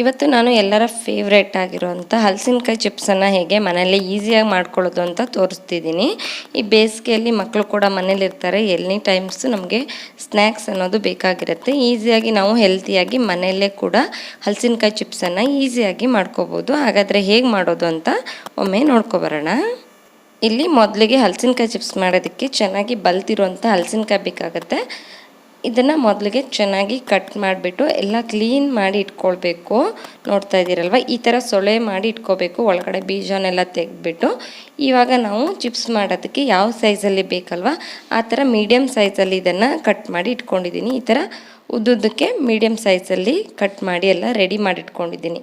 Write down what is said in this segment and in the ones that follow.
ಇವತ್ತು ನಾನು ಎಲ್ಲರ ಫೇವ್ರೇಟ್ ಆಗಿರುವಂಥ ಹಲಸಿನಕಾಯಿ ಚಿಪ್ಸನ್ನು ಹೇಗೆ ಮನೆಯಲ್ಲೇ ಈಸಿಯಾಗಿ ಮಾಡ್ಕೊಳ್ಳೋದು ಅಂತ ತೋರಿಸ್ತಿದ್ದೀನಿ. ಈ ಬೇಸಿಗೆಯಲ್ಲಿ ಮಕ್ಕಳು ಕೂಡ ಮನೇಲಿರ್ತಾರೆ ಎನಿ ಟೈಮ್ಸ್ ನಮಗೆ ಸ್ನ್ಯಾಕ್ಸ್ ಅನ್ನೋದು ಬೇಕಾಗಿರುತ್ತೆ. ಈಸಿಯಾಗಿ ನಾವು ಹೆಲ್ತಿಯಾಗಿ ಮನೆಯಲ್ಲೇ ಕೂಡ ಹಲಸಿನಕಾಯಿ ಚಿಪ್ಸನ್ನು ಈಸಿಯಾಗಿ ಮಾಡ್ಕೋಬೋದು. ಹಾಗಾದರೆ ಹೇಗೆ ಮಾಡೋದು ಅಂತ ಒಮ್ಮೆ ನೋಡ್ಕೊಬರೋಣ ಇಲ್ಲಿ ಮೊದಲಿಗೆ ಹಲಸಿನಕಾಯಿ ಚಿಪ್ಸ್ ಮಾಡೋದಕ್ಕೆ ಚೆನ್ನಾಗಿ ಬಲ್ತಿರುವಂಥ ಹಲಸಿನಕಾಯಿ ಬೇಕಾಗುತ್ತೆ. ಇದನ್ನು ಮೊದಲಿಗೆ ಚೆನ್ನಾಗಿ ಕಟ್ ಮಾಡಿಬಿಟ್ಟು ಎಲ್ಲ ಕ್ಲೀನ್ ಮಾಡಿ ಇಟ್ಕೊಳ್ಬೇಕು. ನೋಡ್ತಾ ಇದ್ದೀರಲ್ವ? ಈ ಥರ ಸೊಳೆ ಮಾಡಿ ಇಟ್ಕೋಬೇಕು. ಒಳಗಡೆ ಬೀಜನೆಲ್ಲ ತೆಗೆದ್ಬಿಟ್ಟು. ಇವಾಗ ನಾವು ಚಿಪ್ಸ್ ಮಾಡೋದಕ್ಕೆ ಯಾವ ಸೈಜಲ್ಲಿ ಬೇಕಲ್ವ? ಆ ಥರ ಮೀಡಿಯಮ್ ಸೈಜಲ್ಲಿ ಇದನ್ನು ಕಟ್ ಮಾಡಿ ಇಟ್ಕೊಂಡಿದ್ದೀನಿ. ಈ ಥರ ಉದ್ದುದ್ದಕ್ಕೆ ಮೀಡಿಯಮ್ ಸೈಜಲ್ಲಿ ಕಟ್ ಮಾಡಿ ಎಲ್ಲ ರೆಡಿ ಮಾಡಿಟ್ಕೊಂಡಿದ್ದೀನಿ.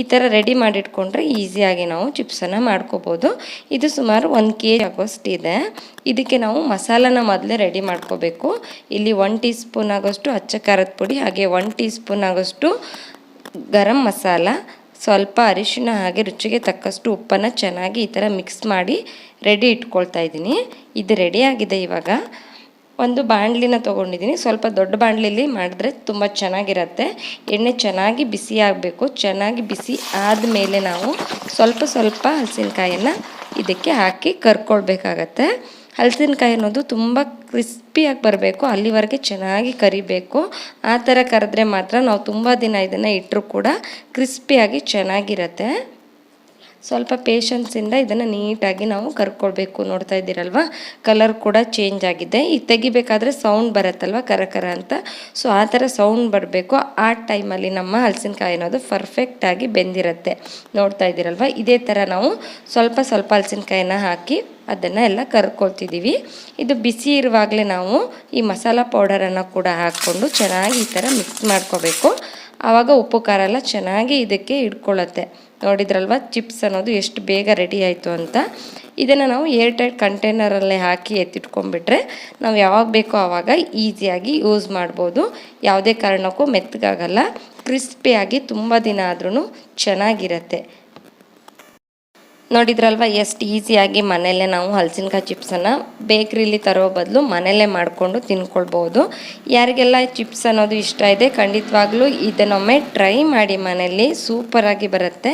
ಈ ಥರ ರೆಡಿ ಮಾಡಿಟ್ಕೊಂಡ್ರೆ ಈಸಿಯಾಗಿ ನಾವು ಚಿಪ್ಸನ್ನು ಮಾಡ್ಕೋಬೋದು. ಇದು ಸುಮಾರು ಒಂದು ಕೆ ಜಿ ಆಗೋಷ್ಟು ಇದೆ. ಇದಕ್ಕೆ ನಾವು ಮಸಾಲನ ಮೊದಲೇ ರೆಡಿ ಮಾಡ್ಕೋಬೇಕು. ಇಲ್ಲಿ ಒನ್ ಟೀ ಸ್ಪೂನ್ ಆಗೋಷ್ಟು ಅಚ್ಚ ಖಾರದ ಪುಡಿ, ಹಾಗೆ ಒನ್ ಟೀ ಸ್ಪೂನ್ ಆಗೋಷ್ಟು ಗರಂ ಮಸಾಲ, ಸ್ವಲ್ಪ ಅರಿಶಿನ ಹಾಗೆ ರುಚಿಗೆ ತಕ್ಕಷ್ಟು ಉಪ್ಪನ್ನು ಚೆನ್ನಾಗಿ ಈ ಥರ ಮಿಕ್ಸ್ ಮಾಡಿ ರೆಡಿ ಇಟ್ಕೊಳ್ತಾ ಇದ್ದೀನಿ. ಇದು ರೆಡಿಯಾಗಿದೆ ಇವಾಗ. ಒಂದು ಬಾಣಲಿನ ತೊಗೊಂಡಿದ್ದೀನಿ. ಸ್ವಲ್ಪ ದೊಡ್ಡ ಬಾಣಲಿಲಿ ಮಾಡಿದ್ರೆ ತುಂಬ ಚೆನ್ನಾಗಿರತ್ತೆ. ಎಣ್ಣೆ ಚೆನ್ನಾಗಿ ಬಿಸಿ ಆಗಬೇಕು. ಚೆನ್ನಾಗಿ ಬಿಸಿ ಆದಮೇಲೆ ನಾವು ಸ್ವಲ್ಪ ಸ್ವಲ್ಪ ಹಲಸಿನಕಾಯಿಯನ್ನು ಇದಕ್ಕೆ ಹಾಕಿ ಕರ್ಕೊಳ್ಬೇಕಾಗತ್ತೆ. ಹಲಸಿನಕಾಯಿ ಅನ್ನೋದು ತುಂಬ ಕ್ರಿಸ್ಪಿಯಾಗಿ ಬರಬೇಕು. ಅಲ್ಲಿವರೆಗೆ ಚೆನ್ನಾಗಿ ಕರಿಬೇಕು. ಆ ಥರ ಕರೆದ್ರೆ ಮಾತ್ರ ನಾವು ತುಂಬ ದಿನ ಇದನ್ನು ಇಟ್ಟರೂ ಕೂಡ ಕ್ರಿಸ್ಪಿಯಾಗಿ ಚೆನ್ನಾಗಿರುತ್ತೆ. ಸ್ವಲ್ಪ ಪೇಷನ್ಸಿಂದ ಇದನ್ನು ನೀಟಾಗಿ ನಾವು ಕರ್ಕೊಳ್ಬೇಕು. ನೋಡ್ತಾ ಇದ್ದೀರಲ್ವ? ಕಲರ್ ಕೂಡ ಚೇಂಜ್ ಆಗಿದೆ. ಈಗ ತೆಗಿಬೇಕಾದ್ರೆ ಸೌಂಡ್ ಬರುತ್ತಲ್ವ? ಕರ ಅಂತ. ಸೊ ಆ ಥರ ಸೌಂಡ್ ಬರಬೇಕು. ಆ ಟೈಮಲ್ಲಿ ನಮ್ಮ ಹಲಸಿನಕಾಯಿ ಅನ್ನೋದು ಪರ್ಫೆಕ್ಟಾಗಿ ಬೆಂದಿರುತ್ತೆ. ನೋಡ್ತಾ ಇದ್ದೀರಲ್ವ? ಇದೇ ಥರ ನಾವು ಸ್ವಲ್ಪ ಸ್ವಲ್ಪ ಹಲಸಿನಕಾಯಿನ ಹಾಕಿ ಅದನ್ನು ಎಲ್ಲ ಕರ್ಕೊಳ್ತಿದ್ದೀವಿ. ಇದು ಬಿಸಿ ಇರುವಾಗಲೇ ನಾವು ಈ ಮಸಾಲ ಪೌಡರನ್ನು ಕೂಡ ಹಾಕ್ಕೊಂಡು ಚೆನ್ನಾಗಿ ಈ ಥರ ಮಿಕ್ಸ್ ಮಾಡ್ಕೋಬೇಕು. ಆವಾಗ ಉಪ್ಪು ಖಾರ ಎಲ್ಲ ಚೆನ್ನಾಗಿ ಇದಕ್ಕೆ ಇಟ್ಕೊಳ್ಳುತ್ತೆ. ನೋಡಿದ್ರಲ್ವ? ಚಿಪ್ಸ್ ಅನ್ನೋದು ಎಷ್ಟು ಬೇಗ ರೆಡಿ ಆಯಿತು ಅಂತ. ಇದನ್ನು ನಾವು ಏರ್ ಟೈಟ್ ಕಂಟೈನರಲ್ಲೇ ಹಾಕಿ ಎತ್ತಿಟ್ಕೊಂಡ್ಬಿಟ್ರೆ ನಾವು ಯಾವಾಗ ಬೇಕೋ ಆವಾಗ ಈಸಿಯಾಗಿ ಯೂಸ್ ಮಾಡ್ಬೋದು. ಯಾವುದೇ ಕಾರಣಕ್ಕೂ ಮೆತ್ತಗಾಗಲ್ಲ. ಕ್ರಿಸ್ಪಿಯಾಗಿ ತುಂಬ ದಿನ ಆದ್ರೂ ಚೆನ್ನಾಗಿರುತ್ತೆ. ನೋಡಿದ್ರಲ್ವ, ಎಷ್ಟು ಈಸಿಯಾಗಿ ಮನೆಯಲ್ಲೇ ನಾವು ಹಲಸಿನಕಾಯಿ ಚಿಪ್ಸನ್ನು ಬೇಕ್ರಿಲಿ ತರೋ ಬದಲು ಮನೆಯಲ್ಲೇ ಮಾಡಿಕೊಂಡು ತಿನ್ಕೊಳ್ಬೋದು. ಯಾರಿಗೆಲ್ಲ ಚಿಪ್ಸ್ ಅನ್ನೋದು ಇಷ್ಟ ಇದೆ, ಖಂಡಿತವಾಗ್ಲೂ ಇದನ್ನೊಮ್ಮೆ ಟ್ರೈ ಮಾಡಿ ಮನೆಯಲ್ಲಿ ಸೂಪರಾಗಿ ಬರುತ್ತೆ.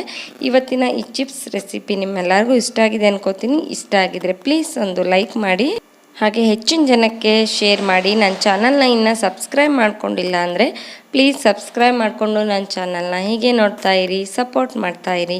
ಇವತ್ತಿನ ಈ ಚಿಪ್ಸ್ ರೆಸಿಪಿ ನಿಮ್ಮೆಲ್ಲರಿಗೂ ಇಷ್ಟ ಆಗಿದೆ ಅನ್ಕೋತೀನಿ. ಇಷ್ಟ ಆಗಿದ್ರೆ ಪ್ಲೀಸ್ ಒಂದು ಲೈಕ್ ಮಾಡಿ. ಹಾಗೆ ಹೆಚ್ಚಿನ ಜನಕ್ಕೆ ಶೇರ್ ಮಾಡಿ. ನನ್ನ ಚಾನಲ್ನ ಇನ್ನು ಸಬ್ಸ್ಕ್ರೈಬ್ ಮಾಡ್ಕೊಂಡಿಲ್ಲ ಅಂದರೆ ಪ್ಲೀಸ್ ಸಬ್ಸ್ಕ್ರೈಬ್ ಮಾಡಿಕೊಂಡು ನನ್ನ ಚಾನಲ್ನ ಹೀಗೆ ನೋಡ್ತಾ ಇರಿ ಸಪೋರ್ಟ್ ಮಾಡ್ತಾ ಇರಿ.